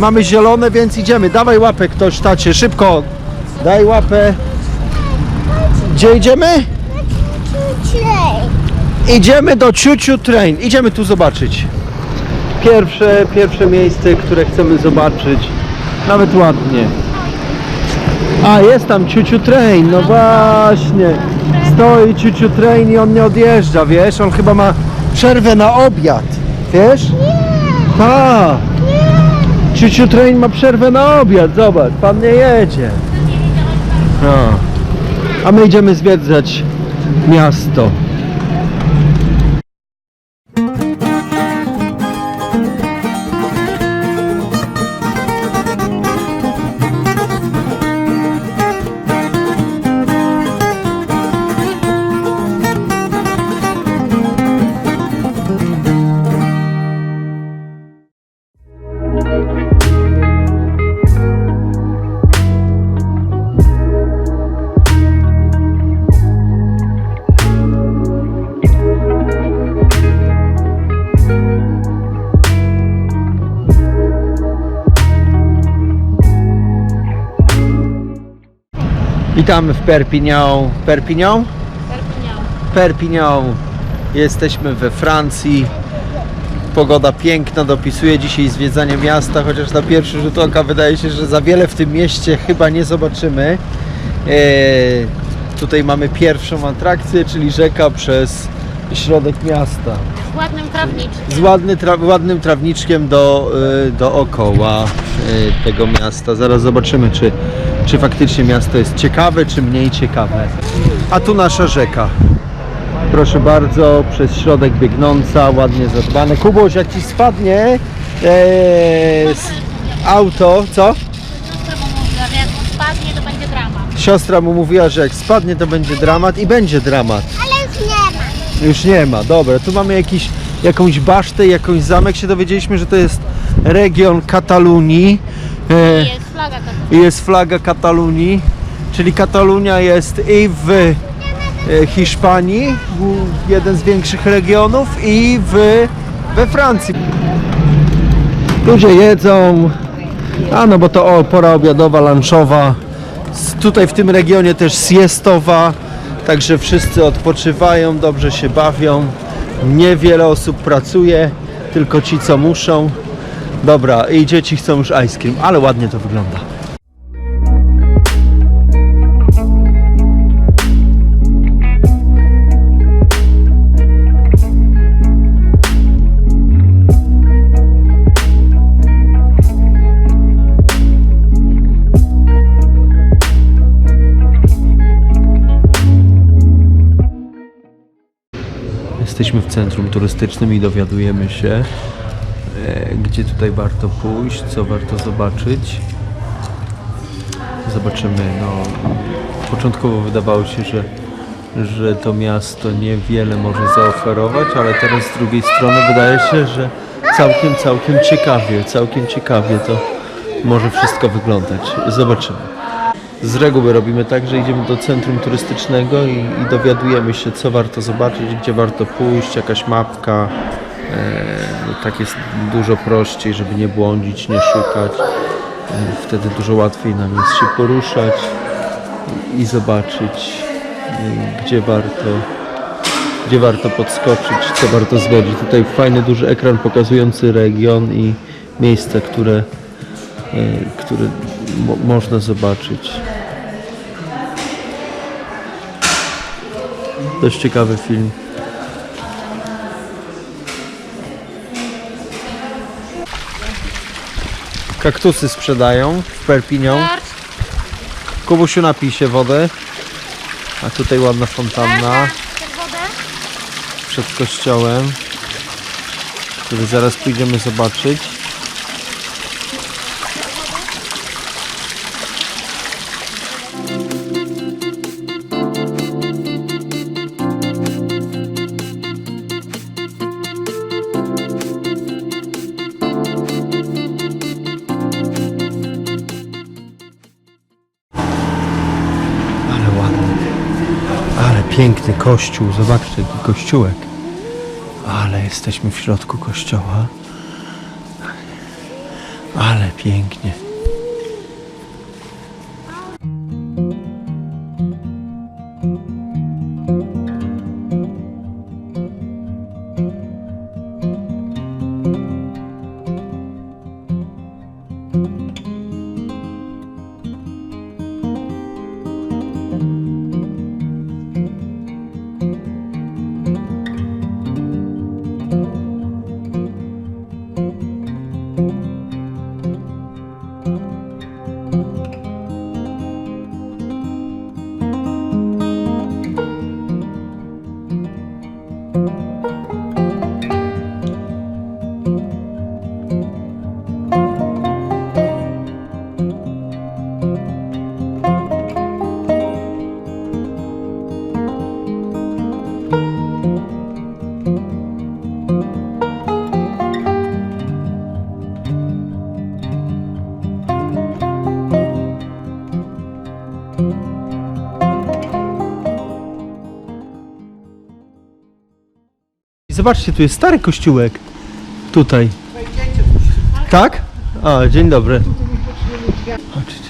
Mamy zielone, więc idziemy. Dawaj łapę ktoś, tacie, szybko. Daj łapę. Gdzie idziemy? Idziemy do Ciuciu Train. Idziemy tu zobaczyć. Pierwsze, pierwsze miejsce, które chcemy zobaczyć. Nawet ładnie. A, jest tam Ciuciu Train, no właśnie. Stoi Ciuciu Train i on nie odjeżdża, wiesz? On chyba ma przerwę na obiad, wiesz? Tak. Ciuciu Train ma przerwę na obiad, zobacz, pan nie jedzie. No. A my idziemy zwiedzać miasto. Witamy w Perpignan. Perpignan? Perpignan. Perpignan. Jesteśmy we Francji. Pogoda piękna, dopisuje dzisiaj zwiedzanie miasta, chociaż na pierwszy rzut oka wydaje się, że za wiele w tym mieście chyba nie zobaczymy. Eee, tutaj mamy pierwszą atrakcję, czyli rzeka przez środek miasta. Z ładnym trawniczkiem. Z ładny, tra ładnym trawniczkiem do, y, dookoła y, tego miasta. Zaraz zobaczymy, czy, czy faktycznie miasto jest ciekawe, czy mniej ciekawe. A tu nasza rzeka. Proszę bardzo, przez środek biegnąca, ładnie zadbane. Kubuś, jak ci spadnie e, z auto, co? Siostra mu mówiła, że jak spadnie, to będzie dramat. Siostra mu mówiła, że jak spadnie, to będzie dramat i będzie dramat. Ale już nie ma. Już nie ma, dobra. Tu mamy jakiś, jakąś basztę, jakąś zamek. Się dowiedzieliśmy, że to jest region Katalunii. E, jest flaga taka. i jest flaga Katalunii, czyli Katalunia jest i w e, Hiszpanii, jeden z większych regionów, i w, we Francji. Ludzie jedzą, a no bo to o, pora obiadowa, lunchowa. Tutaj w tym regionie też siestowa, także wszyscy odpoczywają, dobrze się bawią. Niewiele osób pracuje, tylko ci co muszą. Dobra, i dzieci chcą już ice cream, ale ładnie to wygląda. Jesteśmy w centrum turystycznym i dowiadujemy się, gdzie tutaj warto pójść, co warto zobaczyć. Zobaczymy, no początkowo wydawało się, że, że to miasto niewiele może zaoferować, ale teraz z drugiej strony wydaje się, że całkiem, całkiem ciekawie, całkiem ciekawie to może wszystko wyglądać. Zobaczymy. Z reguły robimy tak, że idziemy do centrum turystycznego i, i dowiadujemy się, co warto zobaczyć, gdzie warto pójść, jakaś mapka. E, tak jest dużo prościej, żeby nie błądzić, nie szukać. E, wtedy dużo łatwiej nam jest się poruszać i, zobaczyć, e, gdzie warto, gdzie warto podskoczyć, co warto zwiedzić. Tutaj fajny duży ekran pokazujący region i miejsca, które, które mo- można zobaczyć. Dość ciekawy film. Kaktusy sprzedają w Perpignan. Kubusiu napij się wody. A tutaj ładna fontanna przed kościołem, który zaraz pójdziemy zobaczyć. Piękny kościół. Zobaczcie, jaki kościółek. Ale jesteśmy w środku kościoła. Ale pięknie. Zobaczcie, tu jest stary kościółek. Tutaj. Tak? A, dzień dobry. Chodźcie.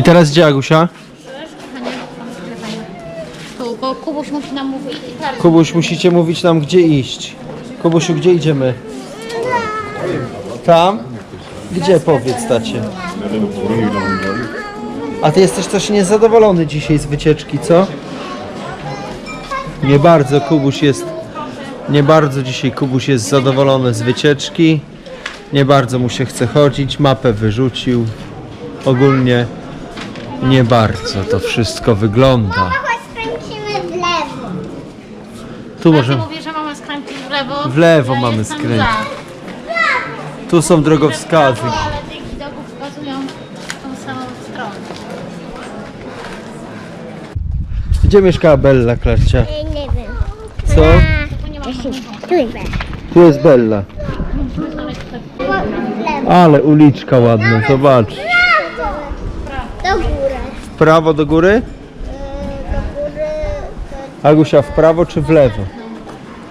I teraz gdzie Agusia? Tu, bo Kubuś musi nam mówić. Kubuś, musicie mówić nam gdzie iść. Kubusiu, gdzie idziemy? Tam? Gdzie powiedz tacie? A ty jesteś też niezadowolony dzisiaj z wycieczki, co? Nie bardzo Kubuś jest nie bardzo dzisiaj Kubuś jest zadowolony z wycieczki. Nie bardzo mu się chce chodzić, mapę wyrzucił. Ogólnie nie bardzo to wszystko wygląda. Chodź skręcimy w lewo. Tu Może... może mówi, że mamy skręcić w lewo. W lewo Ja mamy jestem skręcić. za. tu są drogowskazy. Prawo, Ale tych widoków wskazują w tą samą stronę. Gdzie mieszkała Bella, Klarcia? Ej, nie wiem. Co? Tu nie ma. Tu jest Bella. W lewo. Ale uliczka ładna, zobacz. Do góry. Prawo do góry? Agusia, w prawo czy w lewo?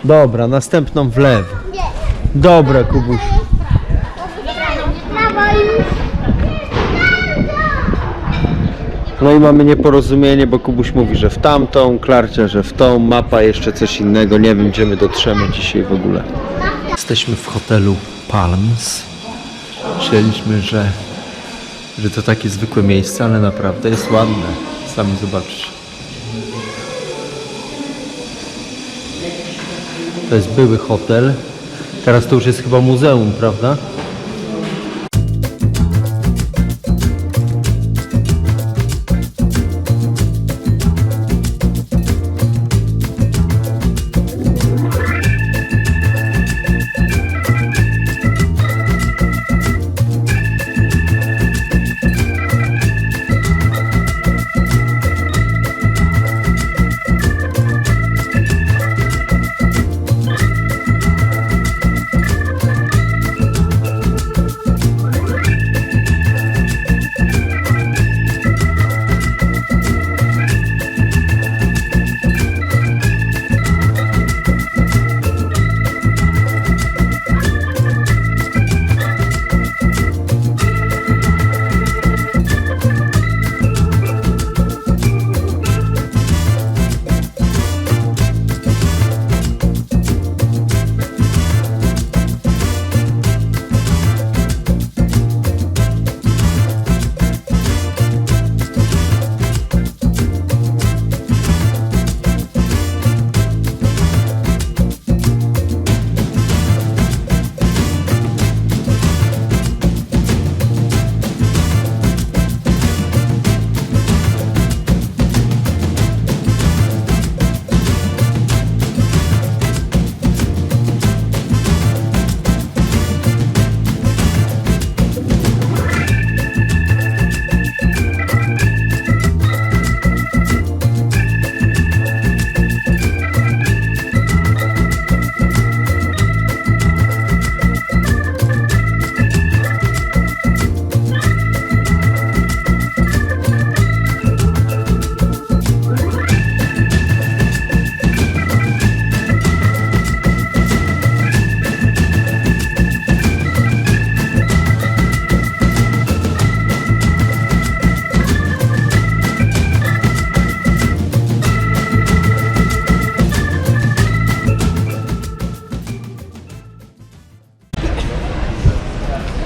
Dobra, następną w lewo. Dobra, Kubuś. No i mamy nieporozumienie, bo Kubuś mówi, że w tamtą, Klarcia, że w tą, mapa jeszcze coś innego. Nie wiem, gdzie my dotrzemy dzisiaj w ogóle. Jesteśmy w hotelu Palms. Myśleliśmy, że, że to takie zwykłe miejsce, ale naprawdę jest ładne. Sami zobaczcie. To jest były hotel. Teraz to już jest chyba muzeum, prawda?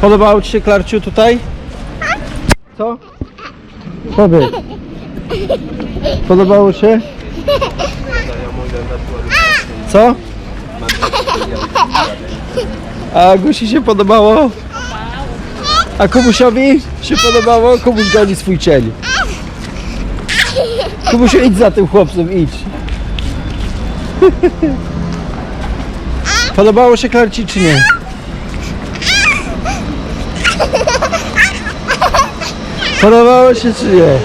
Podobało Ci się, Klarciu, tutaj? Co? Powiedz. Podobało się? Co? A Gusi się podobało? A Kubusiowi się podobało? Kubuś goni swój cień. Kubusiu, idź za tym chłopcem, idź. Podobało się Klarci czy nie? Podobało się czy nie?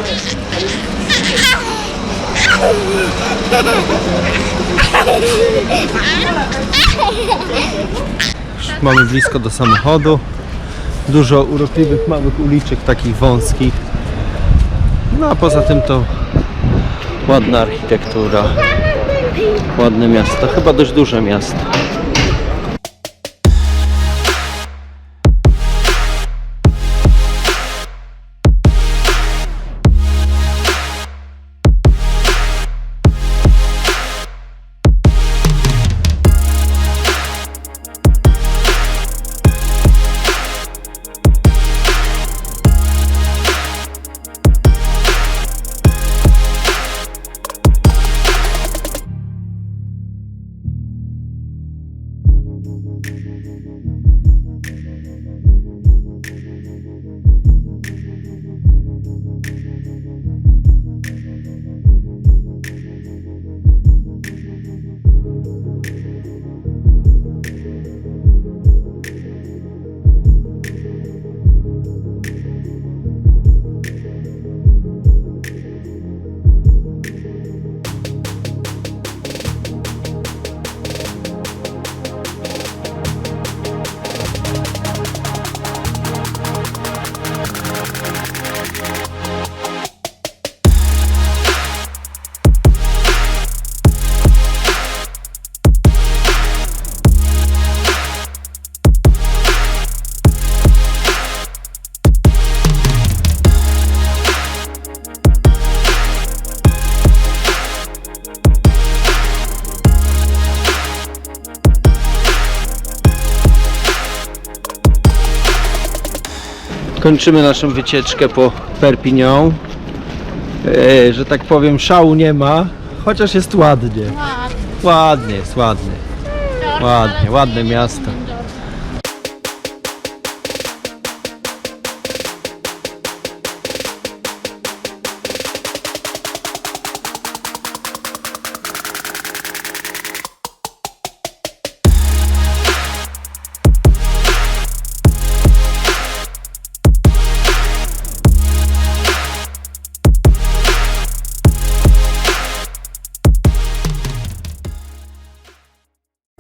Już Mamy blisko do samochodu. Dużo urokliwych małych uliczek, takich wąskich. No a poza tym to ładna architektura, ładne miasto, chyba dość duże miasto. Kończymy naszą wycieczkę po Perpignan. E, że tak powiem, szału nie ma, chociaż jest ładnie. Ładnie. Ładnie jest, ładnie. Ładnie, ładne miasto.